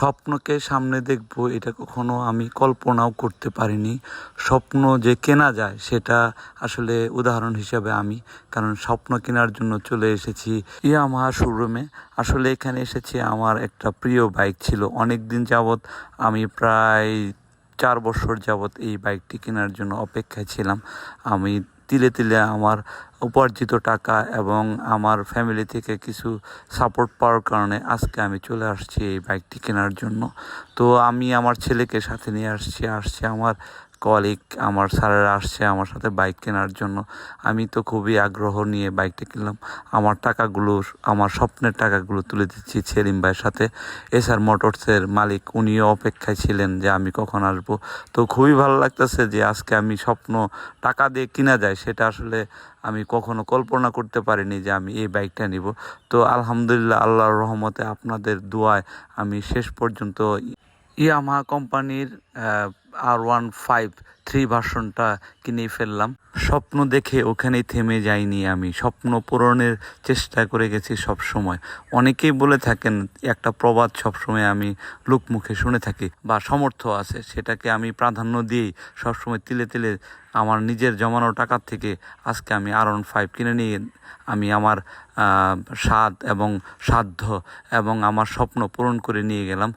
স্বপ্নকে সামনে দেখব, এটা কখনো আমি কল্পনাও করতে পারিনি। স্বপ্ন যে কেনা যায়, সেটা আসলে উদাহরণ হিসাবে আমি, কারণ স্বপ্ন কেনার জন্য চলে এসেছি ইয়ামাহা শোরুমে। আসলে এখানে এসেছি, আমার একটা প্রিয় বাইক ছিল। অনেক দিন যাবৎ আমি প্রায় চার বছর যাবৎ এই বাইকটি কেনার জন্য অপেক্ষায় ছিলাম। আমি তিলে তিলে আমার উপার্জিত টাকা এবং আমার ফ্যামিলি থেকে কিছু সাপোর্ট পাওয়ার কারণে আজকে আমি চলে আসছি এই বাইকটি কেনার জন্য। তো আমি আমার ছেলেকে সাথে নিয়ে আসছি, আসছে আমার কলিগ আমার স্যারেরা আসছে আমার সাথে বাইক কেনার জন্য। আমি তো খুবই আগ্রহ নিয়ে বাইকটা কিনলাম। আমার টাকাগুলো, আমার স্বপ্নের টাকাগুলো তুলে দিচ্ছি সেলিম ভাইয়ের সাথে। এসআর মোটরসের মালিক, উনিও অপেক্ষায় ছিলেন যে আমি কখন আসব। তো খুবই ভালো লাগতেছে যে আজকে আমি স্বপ্ন টাকা দিয়ে কিনা যায়, সেটা আসলে আমি কখনো কল্পনা করতে পারিনি যে আমি এই বাইকটা নিব। তো আলহামদুলিল্লাহ, আল্লাহর রহমতে আপনাদের দোয়ায় আমি শেষ পর্যন্ত ইয়ামাহা কোম্পানির আর ওয়ান ফাইভ থ্রি ভার্সনটা কিনে ফেললাম। স্বপ্ন দেখে ওখানেই থেমে যাইনি আমি। স্বপ্ন পূরণের চেষ্টা করে গেছি সব সময় অনেকেই বলে থাকেন, একটা প্রবাদ সবসময় আমি লোকমুখে শুনে থাকি বা সমর্থ আছে, সেটাকে আমি প্রাধান্য দিয়েই সবসময় তিলে তিলে আমার নিজের জমানো টাকার থেকে আজকে আমি আর ওয়ান ফাইভ কিনে নিয়ে আমি আমার স্বাদ এবং সাধ্য এবং আমার স্বপ্ন পূরণ করে নিয়ে গেলাম।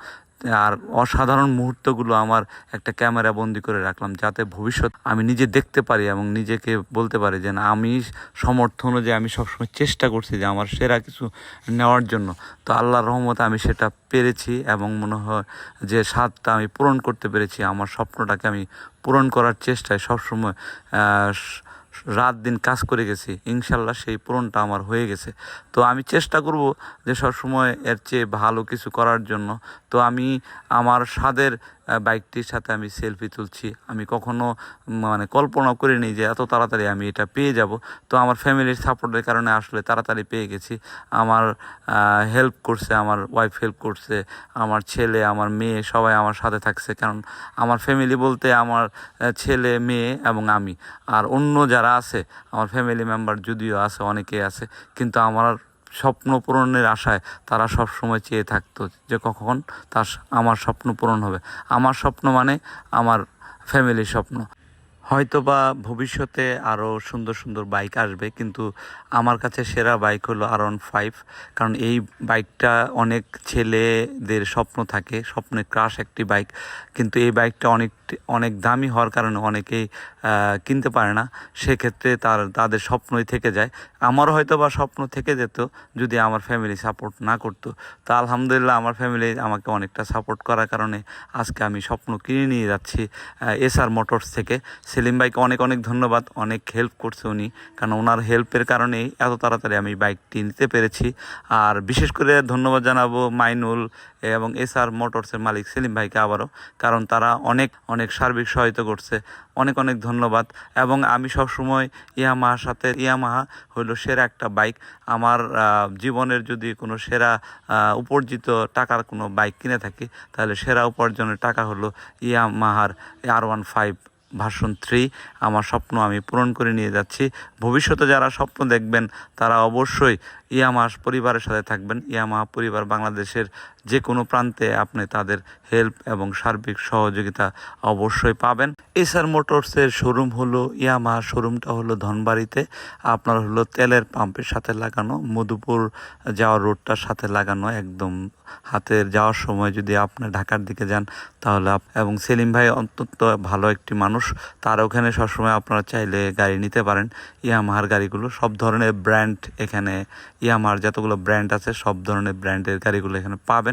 আর অসাধারণ মুহূর্তগুলো আমার একটা ক্যামেরা বন্দি করে রাখলাম যাতে ভবিষ্যৎ আমি নিজে দেখতে পারি এবং নিজেকে বলতে পারি যে না, আমি সমর্থন অনুযায়ী আমি সবসময় চেষ্টা করছি যে আমার সেরা কিছু নেওয়ার জন্য। তো আল্লাহর রহমতে আমি সেটা পেরেছি এবং মনে হয় যে স্বাদটা আমি পূরণ করতে পেরেছি। আমার স্বপ্নটাকে আমি পূরণ করার চেষ্টায় সবসময় রাত দিন কাজ করে গেছি, ইনশাল্লাহ সেই পূরণটা আমার হয়ে গেছে। তো আমি চেষ্টা করব যে সবসময় এর চেয়ে ভালো কিছু করার জন্য। তো আমি আমার স্বাদের বাইকটির সাথে আমি সেলফি তুলছি। আমি কখনো মানে কল্পনা করিনি যে এত তাড়াতাড়ি আমি এটা পেয়ে যাব। তো আমার ফ্যামিলির সাপোর্টের কারণে আসলে তাড়াতাড়ি পেয়ে গেছি। আমার হেল্প করছে, আমার ওয়াইফ হেল্প করছে, আমার ছেলে, আমার মেয়ে, সবাই আমার সাথে থাকছে। কারণ আমার ফ্যামিলি বলতে আমার ছেলে, মেয়ে এবং আমি। আর অন্য যারা আছে, আমার ফ্যামিলি মেম্বার যদিও আছে, অনেকেই আছে, কিন্তু আমার স্বপ্ন পূরণের আশায় তারা সব সময় চেয়ে থাকতো যে কখন তার আমার স্বপ্ন পূরণ হবে। আমার স্বপ্ন মানে আমার ফ্যামিলির স্বপ্ন। হয়তো বা ভবিষ্যতে আরও সুন্দর সুন্দর বাইক আসবে, কিন্তু আমার কাছে সেরা বাইক হলো আর ওয়ান ফাইভ কারণ এই বাইকটা অনেক ছেলেদের স্বপ্ন থাকে স্বপ্নে ক্রাশ একটি বাইক কিন্তু এই বাইকটা অনেক অনেক দামি হওয়ার কারণে অনেকেই কিনতে পারে না। সেক্ষেত্রে তার, তাদের স্বপ্নই থেকে যায়। আমারও হয়তো বা স্বপ্ন থেকে যেত যদি আমার ফ্যামিলি সাপোর্ট না করতো। তা আলহামদুলিল্লাহ আমার ফ্যামিলি আমাকে অনেকটা সাপোর্ট করার কারণে আজকে আমি স্বপ্ন কিনে নিয়ে যাচ্ছি এস আর মোটরস থেকে। সেলিম ভাইকে অনেক অনেক ধন্যবাদ। অনেক হেল্প করছে উনি। কারণ ওনার হেল্পের কারণেই এত তাড়াতাড়ি আমি বাইকটি নিতে পেরেছি। আর বিশেষ করে ধন্যবাদ জানাব মাইনুল এবং এস আর মোটরসের মালিক সেলিম ভাইকে আবারও। কারণ তারা অনেক অনেক সার্বিক সহায়তা করছে। অনেক অনেক ধন্যবাদ। এবং আমি সবসময় ইয়ামাহার সাথে, ইয়ামাহা হলো সেরা একটা বাইক। আমার জীবনের যদি কোনো সেরা উপার্জিত টাকার কোনো বাইক কিনে থাকি, তাহলে সেরা উপার্জনের টাকা হলো ইয়ামাহার R one five version three আমার স্বপ্ন আমি পূরণ করে নিয়ে যাচ্ছি। ভবিষ্যতে যারা স্বপ্ন দেখবেন, তারা অবশ্যই ইয়ামাহ পরিবারের সাথে থাকবেন। ইয়ামাহ পরিবার বাংলাদেশের যে কোনো প্রান্তে আপনি তাদের হেল্প এবং সার্বিক সহযোগিতা অবশ্যই পাবেন। এসআর মোটরসের শোরুম হলো ইয়ামাহা, শোরুমটা হলো ধনবাড়িতে। আপনার হলো তেলের পাম্পের সাথে লাগানো, মধুপুর যাওয়ার রোডটার সাথে লাগানো, একদম হাতের যাওয়ার সময় যদি আপনি ঢাকার দিকে যান তাহলে এবং সেলিম ভাই অত্যন্ত ভালো একটি মানুষ। তার ওখানে সবসময় আপনারা চাইলে গাড়ি নিতে পারেন। ইয়ামাহার গাড়িগুলো সব ধরনের ব্র্যান্ড এখানে, ইয়ামাহার যতগুলো ব্র্যান্ড আছে সব ধরনের ব্র্যান্ডের গাড়িগুলো এখানে পাবেন।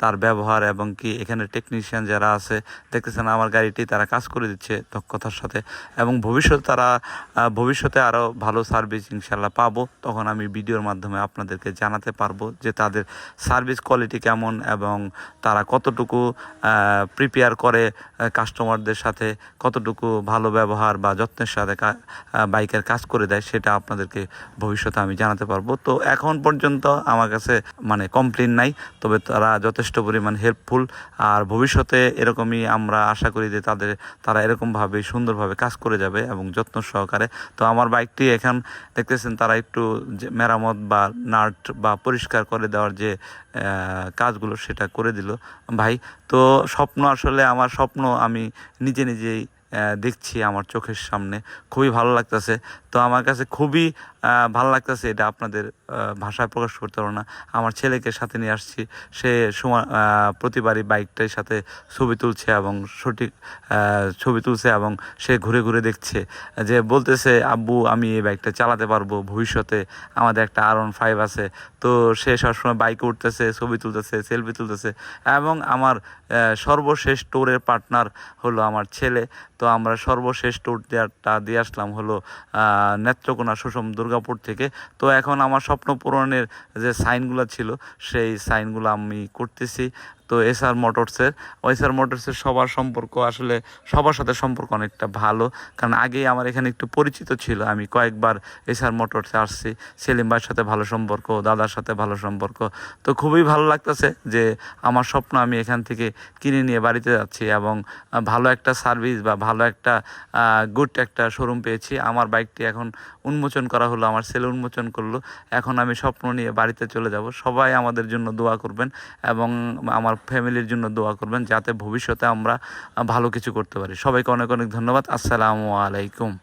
তার ব্যবহার এবং কি এখানে টেকনিশিয়ান যারা আছে, দেখতেছেন আমার গাড়িটি তারা কাজ করে দিচ্ছে দক্ষতার সাথে এবং ভবিষ্যতে তারা ভবিষ্যতে আরও ভালো সার্ভিস ইনশাল্লাহ পাবো। তখন আমি ভিডিওর মাধ্যমে আপনাদেরকে জানাতে পারব যে তাদের সার্ভিস কোয়ালিটি কেমন এবং তারা কতটুকু প্রিপেয়ার করে কাস্টমারদের সাথে কতটুকু ভালো ব্যবহার বা যত্নের সাথে বাইকের কাজ করে দেয় সেটা আপনাদেরকে ভবিষ্যতে আমি জানাতে পারব। তো এখন পর্যন্ত আমার কাছে মানে কমপ্লেন নাই, তবে তারা যথেষ্ট যথেষ্ট পরিমাণ হেল্পফুল আর ভবিষ্যতে এরকমই আমরা আশা করি যে তাদের, তারা এরকমভাবে সুন্দরভাবে কাজ করে যাবে এবং যত্ন সহকারে। তো আমার বাইকটি এখন দেখতেছেন তারা একটু মেরামত বা নাট বা পরিষ্কার করে দেওয়ার যে কাজগুলো সেটা করে দিল। ভাই, তো স্বপ্ন আসলে, আমার স্বপ্ন আমি নিজে নিজেই দেখছি আমার চোখের সামনে। খুবই ভালো লাগতেছে। তো আমার কাছে খুবই ভালো লাগতেছে এটা আপনাদের ভাষায় প্রকাশ করতে পারব না। আমার ছেলেকে সাথে নিয়ে আসছি। সে সময় প্রতিবারই বাইকটার সাথে ছবি তুলছে এবং সঠিক ছবি তুলছে এবং সে ঘুরে ঘুরে দেখছে যে বলতেছে, আব্বু, আমি এই বাইকটা চালাতে পারব ভবিষ্যতে। আমাদের একটা আর ওয়ান ফাইভ আছে। তো সে সবসময় বাইকে উঠতেছে, ছবি তুলতেছে, সেলফি তুলতেছে এবং আমার সর্বশেষ ট্যুরের পার্টনার হলো আমার ছেলে। তো আমরা সর্বশেষ ট্যুর দেওয়ারটা দিয়ে আসলাম হলো নেত্রকোনা সুষম দুর্গাপুর থেকে। তো এখন আমার স্বপ্ন পূরণের যে সাইনগুলো ছিল, সেই সাইনগুলো আমি করতেছি। তো এসআর মোটরসের এস আর মোটরসের সবার সম্পর্ক আসলে সবার সাথে সম্পর্ক অনেকটা ভালো। কারণ আগেই আমার এখানে একটু পরিচিত ছিল, আমি কয়েকবার এসআর মোটরসে আসছি। সেলিম ভাইয়ের সাথে ভালো সম্পর্ক, দাদার সাথে ভালো সম্পর্ক। তো খুবই ভালো লাগতেছে যে আমার স্বপ্ন আমি এখান থেকে কিনে নিয়ে বাড়িতে যাচ্ছি এবং ভালো একটা সার্ভিস বা ভালো একটা গুড একটা শোরুম পেয়েছি। আমার বাইকটি এখন উন্মোচন করা হলো, আমার ছেলে উন্মোচন করল। এখন আমি স্বপ্ন নিয়ে বাড়িতে চলে যাব। সবাই আমাদের জন্য দোয়া করবেন এবং আমার ফ্যামিলির জন্য দোয়া করবেন যাতে ভবিষ্যতে আমরা ভালো কিছু করতে পারি। সবাইকে অনেক অনেক ধন্যবাদ। আসসালামু আলাইকুম।